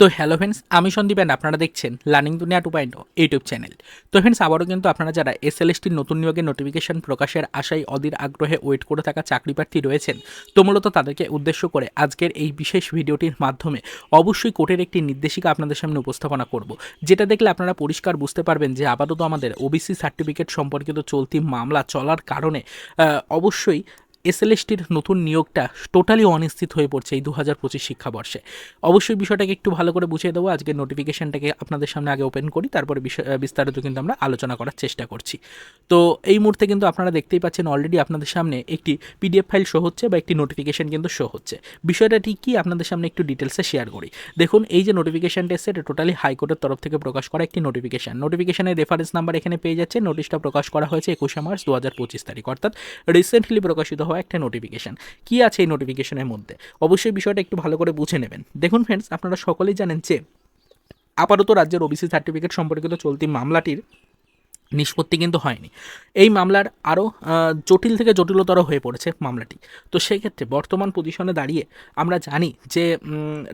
তো hello friends আমি Sandeep and আপনারা দেখছেন learning Duniya two point YouTube channel তো ফ্রেন্ডস আবারও কিন্তু আপনারা যারা এস এল এসটির নতুন নিয়োগের নোটিফিকেশন প্রকাশের আশায় অধীর আগ্রহে ওয়েট করে থাকা চাকরি প্রার্থী রয়েছেন, তো মূলত তাদেরকে উদ্দেশ্য করে আজকের এই বিশেষ ভিডিওটির মাধ্যমে অবশ্যই কোর্টের একটি নির্দেশিকা আপনাদের সামনে উপস্থাপনা করব। যেটা দেখলে আপনারা পরিষ্কার বুঝতে পারবেন যে আপাতত আমাদের ওবিসি সার্টিফিকেট সম্পর্কিত চলতি মামলা চলার কারণে অবশ্যই এসএলএসটির নতুন নিয়োগটা টোটালি অনিশ্চিত হয়ে পড়ছে এই দু হাজার পঁচিশ শিক্ষাবর্ষে। অবশ্যই বিষয়টাকে একটু ভালো করে বুঝিয়ে দেবো। আজকের নোটিফিকেশনটাকে আপনাদের সামনে আগে ওপেন করি, তারপরে বিস্তারিত কিন্তু আমরা আলোচনা করার চেষ্টা করছি। তো এই মুহূর্তে কিন্তু আপনারা দেখতেই পাচ্ছেন অলরেডি আপনাদের সামনে একটি পিডিএফ ফাইল শো হচ্ছে বা একটি নোটিফিকেশন কিন্তু শো হচ্ছে। বিষয়টা ঠিক কি? আপনাদের সামনে একটু ডিটেলসে শেয়ার করি। দেখুন, এই যে নোটিফিকেশনটা এসছে, এটা টোটালি হাইকোর্টের তরফ থেকে প্রকাশ করা একটি নোটিফিকেশন নোটিফিকেশনের রেফারেন্স নাম্বার এখানে পেয়ে যাচ্ছে নোটিশটা প্রকাশ করা হয়েছে একুশে মার্চ দু হাজার পঁচিশ তারিখ, অর্থাৎ রিসেন্টলি প্রকাশিত হওয়া একটা নোটিফিকেশান কি আছে এই নোটিফিকেশনের মধ্যে? অবশ্যই বিষয়টা একটু ভালো করে বুঝে নেবেন। দেখুন ফ্রেন্ডস আপনারা সকলেই জানেন যে আপাতত রাজ্যের ওবিসি সার্টিফিকেট সম্পর্কিত চলতি মামলাটির নিষ্পত্তি কিন্তু হয়নি। এই মামলার আরও জটিল থেকে জটিলতর হয়ে পড়েছে মামলাটি। তো সেক্ষেত্রে বর্তমান পজিশনে দাঁড়িয়ে আমরা জানি যে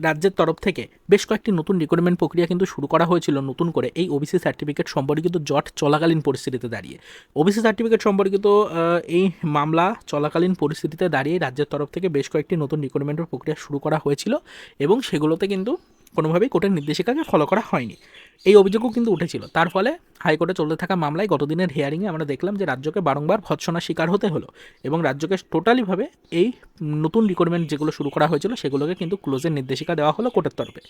রাজ্যের তরফ থেকে বেশ কয়েকটি নতুন রিক্রুটমেন্ট প্রক্রিয়া কিন্তু শুরু করা হয়েছিল নতুন করে। এই ওবিসি সার্টিফিকেট সম্পর্কিত জট চলাকালীন পরিস্থিতিতে দাঁড়িয়ে। ওবিসি সার্টিফিকেট সম্পর্কিত এই মামলা চলাকালীন পরিস্থিতিতে দাঁড়িয়ে রাজ্যের তরফ থেকে বেশ কয়েকটি নতুন রিক্রুটমেন্টের প্রক্রিয়া শুরু করা হয়েছিল এবং সেগুলোতে কিন্তু কোনোভাবেই কোর্টের নির্দেশিকাকে ফলো করা হয়নি। এই অভিযোগও কিন্তু উঠেছিল। তার ফলে হাইকোর্টে চলতে থাকা মামলায় গতদিনের হিয়ারিংয়ে আমরা দেখলাম যে রাজ্যকে বারংবার ভৎসনার শিকার হতে হলো এবং রাজ্যকে টোটালিভাবে এই নতুন রিক্রুটমেন্ট যেগুলো শুরু করা হয়েছিল সেগুলোকে কিন্তু ক্লোজের নির্দেশিকা দেওয়া হলো কোর্টের তরফে।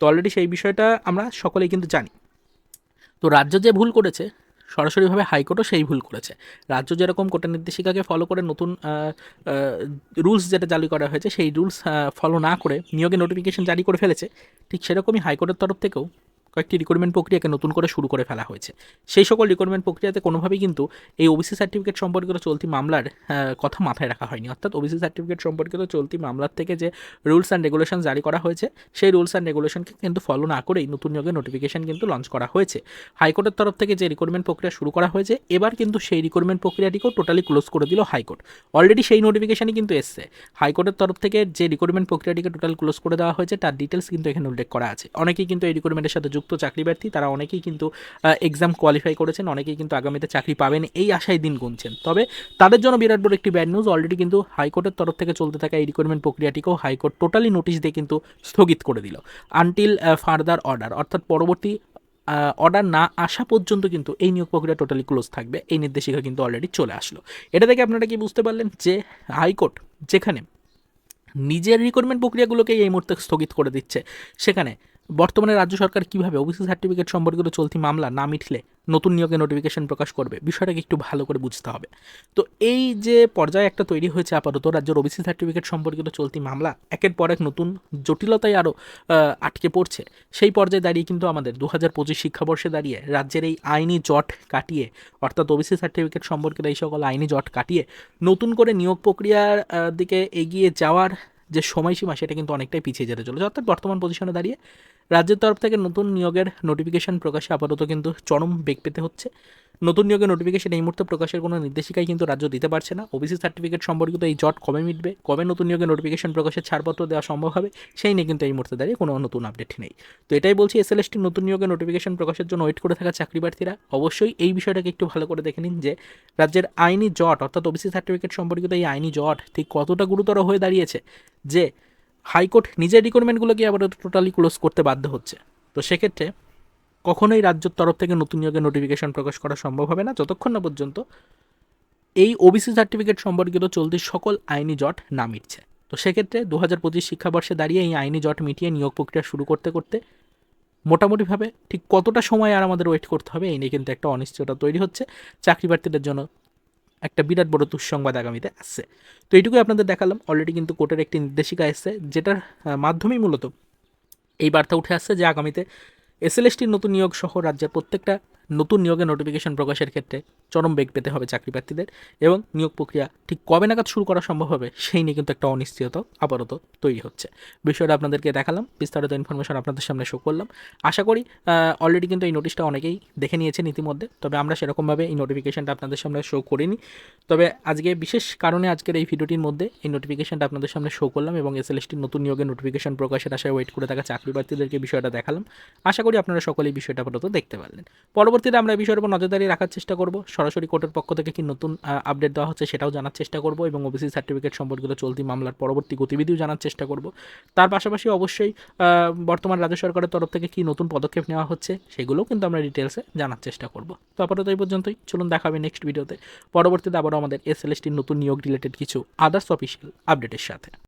তো অলরেডি সেই বিষয়টা আমরা সকলেই কিন্তু জানি। তো রাজ্য যে ভুল করেছে, সরাসরিভাবে হাইকোর্টও সেই ভুল করেছে। রাজ্য যেরকম কোর্টের নির্দেশিকাকে ফলো করে নতুন রুলস যেটা জারি করা হয়েছে, সেই রুলস ফলো না করে নিয়োগে নোটিফিকেশন জারি করে ফেলেছে, ঠিক সেরকমই হাইকোর্টের তরফ থেকেও কয়েকটি রিক্রুটমেন্ট প্রক্রিয়াকে নতুন করে শুরু করে ফেলা হয়েছে। সেই সকল রিক্রুটমেন্ট প্রক্রিয়াতে কোনোভাবেই কিন্তু এই ওবিসি সার্টিফিকেট সম্পর্কিত চলতি মামলার কথা মাথায় রাখা হয়নি। অর্থাৎ ওবিসি সার্টিফিকেট সম্পর্কিত চলতি মামলার থেকে যে রুলস অ্যান্ড রেগুলেশন জারি করা হয়েছে, সেই রুলস অ্যান্ড রেগুলেশনকে কিন্তু ফলো না করেই নতুন নিয়োগের নোটিফিকেশন কিন্তু লঞ্চ করা হয়েছে। হাইকোর্টের তরফ থেকে যে রিক্রুটমেন্ট প্রক্রিয়া শুরু করা হয়েছে, এবার কিন্তু সেই রিক্রুটমেন্ট প্রক্রিয়াটিকেও টোটালি ক্লোজ করে দিল হাইকোর্ট। অলরেডি সেই নোটিফিকেশনই কিন্তু এসছে। হাইকোর্টের তরফ থেকে যে রিক্রুটমেন্ট প্রক্রিয়াটিকে টোটাল ক্লোজ করে দেওয়া হয়েছে, তার ডিটেলস কিন্তু এখানে উল্লেখ করা আছে। অনেকেই কিন্তু এই রিক্রুটমেন্টের সাথে যুক্ত চাকরি প্রার্থী তারা অনেকেই কিন্তু এক্সাম কোয়ালিফাই করেছেন, অনেকেই কিন্তু আগামীতে চাকরি পাবেন, এই আশায় দিন গুনছেন। তবে তাদের জন্য বিরাট বড় একটি ব্যাড নিউজ অলরেডি কিন্তু হাইকোর্টের তরফ থেকে চলতে থাকা এই রিক্রুটমেন্ট প্রক্রিয়াটিকেও হাইকোর্ট টোটালি নোটিশ দিয়ে কিন্তু স্থগিত করে দিল। আনটিল ফার্দার অর্ডার অর্থাৎ পরবর্তী অর্ডার না আসা পর্যন্ত কিন্তু এই নিয়োগ প্রক্রিয়া টোটালি ক্লোজ থাকবে, এই নির্দেশিকা কিন্তু অলরেডি চলে আসলো। এটা থেকে আপনারা কি বুঝতে পারলেন যে হাইকোর্ট যেখানে নিজের রিক্রুটমেন্ট প্রক্রিয়াগুলোকে এই মুহূর্তে স্থগিত করে দিচ্ছে, সেখানে বর্তমানে রাজ্য সরকার কীভাবে ওবিসি সার্টিফিকেট সম্পর্কিত চলতি মামলা না মিটলে নতুন নিয়োগে নোটিফিকেশন প্রকাশ করবে, বিষয়টাকে একটু ভালো করে বুঝতে হবে। তো এই যে পর্যায়ে একটা তৈরি হয়েছে আপাতত রাজ্যের ওবিসি সার্টিফিকেট সম্পর্কিত চলতি মামলা, একের পর এক নতুন জটিলতায় আরও আটকে পড়ছে। সেই পর্যায়ে দাঁড়িয়ে কিন্তু আমাদের দু হাজার পঁচিশ শিক্ষাবর্ষে দাঁড়িয়ে রাজ্যের এই আইনি জট কাটিয়ে, অর্থাৎ ওবিসি সার্টিফিকেট সম্পর্কিত এই সকল আইনি জট কাটিয়ে নতুন করে নিয়োগ প্রক্রিয়ার দিকে এগিয়ে যাওয়ার যে সময়সীমা সেটা কিন্তু অনেকটাই পিছিয়ে যেতে চলেছে। অর্থাৎ বর্তমান পজিশনে দাঁড়িয়ে রাজ্যের তরফ থেকে নতুন নিয়োগের নোটিফিকেশন প্রকাশে আপাতত কিন্তু চরম বেগ পেতে হচ্ছে। নতুন নিয়োগের নোটিফিকেশন এই মুহূর্তে প্রকাশের কোনো নির্দেশিকাই কিন্তু রাজ্য দিতে পারছে না। ওবিসি সার্টিফিকেট সম্পর্কিত এই জট কবে মিটবে, কবে নতুন নিয়োগের নোটিফিকেশন প্রকাশের ছাড়পত্র দেওয়া সম্ভব হবে, সেই নিয়ে কিন্তু এই মুহূর্তে দাঁড়িয়ে কোনো নতুন আপডেট নেই। তো এটাই বলছি এস এসএলএসটি নতুন নিয়োগের নোটিফিকেশন প্রকাশের জন্য ওয়েট করে থাকা চাকরি প্রার্থীরা অবশ্যই এই বিষয়টাকে একটু ভালো করে দেখে নিন যে রাজ্যের আইনি জট, অর্থাৎ ওবিসি সার্টিফিকেট সম্পর্কিত এই আইনি জট ঠিক কতটা গুরুতর হয়ে দাঁড়িয়েছে? যে হাইকোর্ট নিজের রিকোয়ারমেন্টগুলোকে আবার টোটালি ক্লোজ করতে বাধ্য হচ্ছে। তো সেক্ষেত্রে কখনোই রাজ্যের তরফ থেকে নতুন নিয়োগের নোটিফিকেশন প্রকাশ করা সম্ভব হবে না। যতক্ষণ না পর্যন্ত এই ওবিসি সার্টিফিকেট সম্পর্কিত চলতি সকল আইনি জট না মিটছে। তো সেক্ষেত্রে দু হাজার পঁচিশ শিক্ষাবর্ষে দাঁড়িয়ে এই আইনি জট মিটিয়ে নিয়োগ প্রক্রিয়া শুরু করতে করতে মোটামুটিভাবে ঠিক কতটা সময় আর আমাদের ওয়েট করতে হবে, এই নিয়ে কিন্তু একটা অনিশ্চয়তা তৈরি হচ্ছে। চাকরি প্রার্থীদের জন্য একটা বিরাট বড় দুঃসংবাদ আগামীতে আসছে। তো এইটুকুই আপনাদের দেখালাম। অলরেডি কিন্তু কোর্টের একটি নির্দেশিকা এসছে, যেটার মাধ্যমেই মূলত এই বার্তা উঠে আসছে যে আগামীতে এসএলএসটির নতুন নিয়োগ সহ রাজ্যের প্রত্যেকটা নতুন নিয়োগের নোটিফিকেশন প্রকাশের ক্ষেত্রে চরম বেগ পেতে হবে চাকরি প্রার্থীদের এবং নিয়োগ প্রক্রিয়া ঠিক কবে নাগাদ শুরু করা সম্ভব হবে সেই নিয়ে কিন্তু একটা অনিশ্চয়তা আপাতত তৈরি হচ্ছে। বিষয়টা আপনাদেরকে দেখালাম, বিস্তারিত ইনফরমেশন আপনাদের সামনে শো করলাম। আশা করি অলরেডি কিন্তু এই নোটিশটা অনেকেই দেখে নিয়েছেন ইতিমধ্যে, তবে আমরা সেরকমভাবে এই নোটিফিকেশনটা আপনাদের সামনে শো করিনি। তবে আজকে বিশেষ কারণে আজকের এই ভিডিওটির মধ্যে এই নোটিফিকেশনটা আপনাদের সামনে শো করলাম এবং এসএলএসটির নতুন নিয়োগের নোটিফিকেশন প্রকাশের আশায় ওয়েট করে থাকা চাকরি প্রার্থীদেরকে বিষয়টা দেখালাম। আশা করি আপনারা সকলেই বিষয়টা আপাতত দেখতে পারলেন। পরবর্তীতে আমরা এই বিষয়ের উপর নজরদারি রাখার চেষ্টা করব। সরাসরি কোর্টের পক্ষ থেকে কি নতুন আপডেট দেওয়া হচ্ছে সেটাও জানার চেষ্টা করব এবং ওবিসি সার্টিফিকেট সম্পর্কিত চলতি মামলার পরবর্তী গতিবিধিও জানার চেষ্টা করব। তার পাশাপাশি অবশ্যই বর্তমান রাজ্য সরকারের তরফ থেকে কি নতুন পদক্ষেপ নেওয়া হচ্ছে সেগুলোও কিন্তু আমরা ডিটেলসে জানার চেষ্টা করব। তো আপাতত এই পর্যন্তই। চলুন দেখাবে নেক্সট ভিডিওতে পরবর্তীতে আবারও আমাদের এসএলএসটির নতুন নিয়োগ রিলেটেড কিছু আদার্স অফিসিয়াল আপডেটের সাথে।